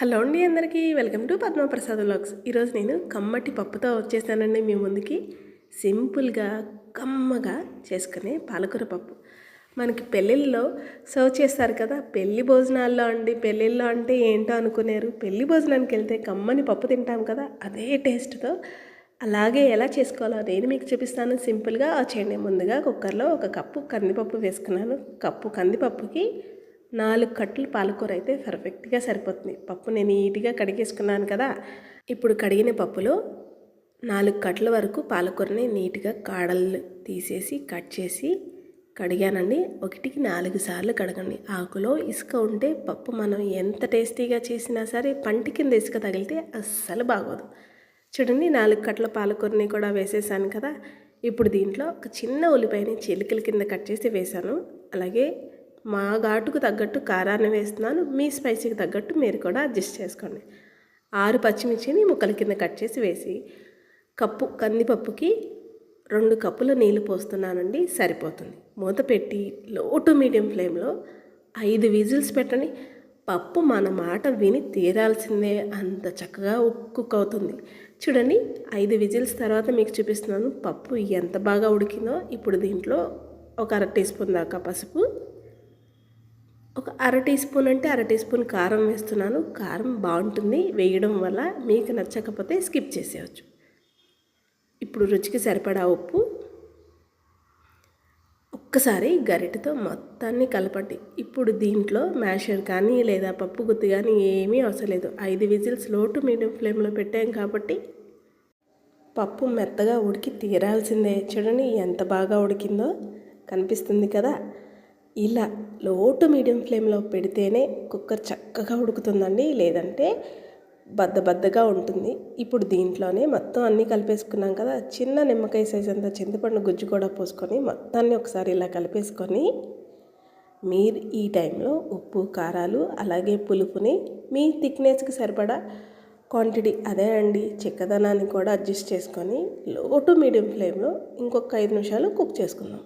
Hello అండి అందరికీ welcome to Padma Prasad vlogs. ఈరోజు నేను కమ్మటి పప్పుతో వచ్చేసానండి మీ ముందుకి. సింపుల్గా కమ్మగా చేసుకునే పాలకూర పప్పు. మనకి పెళ్ళిళ్ళలో సర్వ్ చేస్తారు కదా పెళ్ళి భోజనాల్లో అండి పెళ్ళిళ్ళలో అంటే ఏంటో అనుకునేరు. పెళ్ళి భోజనానికి వెళ్తే కమ్మని పప్పు తింటాం కదా అదే టేస్ట్తో అలాగే ఎలా చేసుకోవాలో నేను మీకు చూపిస్తాను. సింపుల్గా చేయండి. ముందుగా కుక్కర్లో ఒక కప్పు కందిపప్పు వేసుకున్నాను. కప్పు కందిపప్పుకి నాలుగు కట్టలు పాలకూర అయితే పర్ఫెక్ట్గా సరిపోతుంది. పప్పు నేను నీట్గా కడిగేసుకున్నాను కదా ఇప్పుడు కడిగిన పప్పులో నాలుగు కట్టల వరకు పాలకూరని నీట్గా కాడలు తీసేసి కట్ చేసి కడిగానండి. ఒకటికి నాలుగు సార్లు కడగండి. ఆకులో ఇసుక ఉంటే పప్పు మనం ఎంత టేస్టీగా చేసినా సరే పంటి కింద ఇసుక తగిలితే అస్సలు బాగోదు. చూడండి నాలుగు కట్టల పాలకూరని కూడా వేసేసాను కదా. ఇప్పుడు దీంట్లో ఒక చిన్న ఉల్లిపాయని చిలికల కింద కట్ చేసి వేసాను అలాగే మా ఘాటుకు తగ్గట్టు కారాన్ని వేస్తున్నాను మీ స్పైసీకి తగ్గట్టు మీరు కూడా అడ్జస్ట్ చేసుకోండి. ఆరు పచ్చిమిర్చిని ముక్కల కింద కట్ చేసి వేసి కప్పు కందిపప్పుకి రెండు కప్పులు నీళ్ళు పోస్తున్నానండి సరిపోతుంది. మూత పెట్టి లో టు మీడియం ఫ్లేమ్లో ఐదు విజిల్స్ పెట్టండి. పప్పు మన మాట విని తీరాల్సిందే అంత చక్కగా కుక్ అవుతుంది. చూడండి ఐదు విజిల్స్ తర్వాత మీకు చూపిస్తున్నాను పప్పు ఎంత బాగా ఉడికిందో. ఇప్పుడు దీంట్లో ఒక అర టీ స్పూన్ దాకా పసుపు ఒక అర టీ స్పూన్ అంటే అర టీ స్పూన్ కారం వేస్తున్నాను. కారం బాగుంటుంది. వేయడం వల్ల మీకు నచ్చకపోతే స్కిప్ చేసేయచ్చు. ఇప్పుడు రుచికి సరిపడా ఉప్పు ఒక్కసారి గరిటతో మొత్తాన్ని కలపండి. ఇప్పుడు దీంట్లో మ్యాషర్ కానీ లేదా పప్పు గుత్తి కానీ ఏమీ అవసరం లేదు. ఐదు విజిల్స్ లోటు మీడియం ఫ్లేమ్లో పెట్టాం కాబట్టి పప్పు మెత్తగా ఉడికి తీరాల్సిందే. చూడండి ఎంత బాగా ఉడికిందో కనిపిస్తుంది కదా. ఇలా లోటు మీడియం ఫ్లేమ్లో పెడితేనే కుక్కర్ చక్కగా ఉడుకుతుందండి లేదంటే బద్ద బద్దగా ఉంటుంది. ఇప్పుడు దీంట్లోనే మొత్తం అన్నీ కలిపేసుకున్నాం కదా చిన్న నిమ్మకాయ సైజ్ అంతా చింతపండు గుజ్జు కూడా పోసుకొని మొత్తాన్ని ఒకసారి ఇలా కలిపేసుకొని మీరు ఈ టైంలో ఉప్పు కారాలు అలాగే పులుపుని మీ థిక్నెస్కి సరిపడా క్వాంటిటీ అదే అండి చిక్కదనాన్ని కూడా అడ్జస్ట్ చేసుకొని లో టు మీడియం ఫ్లేమ్లో ఇంకొక ఐదు నిమిషాలు కుక్ చేసుకుందాం.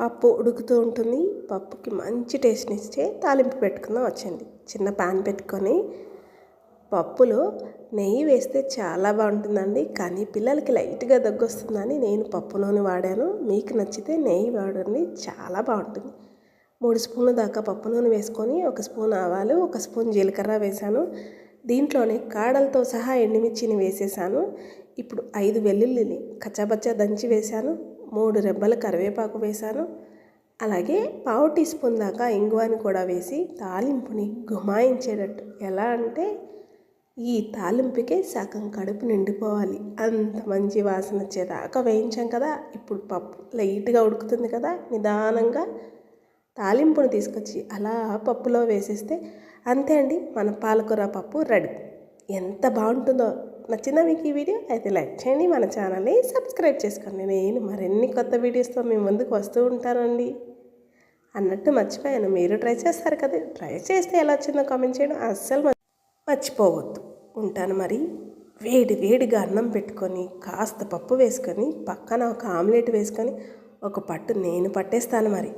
పప్పు ఉడుకుతూ ఉంటుంది. పప్పుకి మంచి టేస్ట్ని ఇస్తే తాలింపు పెట్టుకుందాం. వచ్చింది చిన్న పాన్ పెట్టుకొని పప్పులో నెయ్యి వేస్తే చాలా బాగుంటుందండి. కానీ పిల్లలకి లైట్గా దగ్గొస్తుందని నేను పప్పు నూనె వాడాను. మీకు నచ్చితే నెయ్యి వాడండి. చాలా బాగుంటుంది. మూడు స్పూన్ల దాకా పప్పు నూనె వేసుకొని ఒక స్పూన్ ఆవాలు ఒక స్పూన్ జీలకర్ర వేశాను. దీంట్లోనే కాడలతో సహా ఎండుమిర్చిని వేసేసాను. ఇప్పుడు ఐదు వెల్లుల్లిని కచ్చాబచ్చా దంచి వేశాను. మూడు రెబ్బల కరివేపాకు వేశాను. అలాగే పావు టీ స్పూన్ దాకా ఇంగువాని కూడా వేసి తాలింపుని గుమాయించేటట్టు. ఎలా అంటే ఈ తాలింపుకే సగం కడుపు నిండిపోవాలి. అంత మంచి వాసన వచ్చేదాకా వేయించాం కదా ఇప్పుడు పప్పు లైట్గా ఉడుకుతుంది కదా నిదానంగా తాలింపును తీసుకొచ్చి అలా పప్పులో వేసేస్తే అంతే అండి మన పాలకూర పప్పు రెడీ. ఎంత బాగుంటుందో నచ్చిందా మీకు ఈ వీడియో? అయితే లైక్ చేయండి మన ఛానల్ని సబ్స్క్రైబ్ చేసుకోండి. నేను మరిన్ని కొత్త వీడియోస్తో మీ ముందుకు వస్తూ ఉంటానండి. అన్నట్టు మర్చిపోయాను. మీరు ట్రై చేస్తారు కదా? ట్రై చేస్తే ఎలా వచ్చిందో కామెంట్ చేయడం. అస్సలు మర్చిపోవద్దు. ఉంటాను మరి. వేడి వేడిగా అన్నం పెట్టుకొని కాస్త పప్పు వేసుకొని పక్కన ఒక ఆమ్లెట్ వేసుకొని ఒక పట్టు నేను పట్టేస్తాను మరి.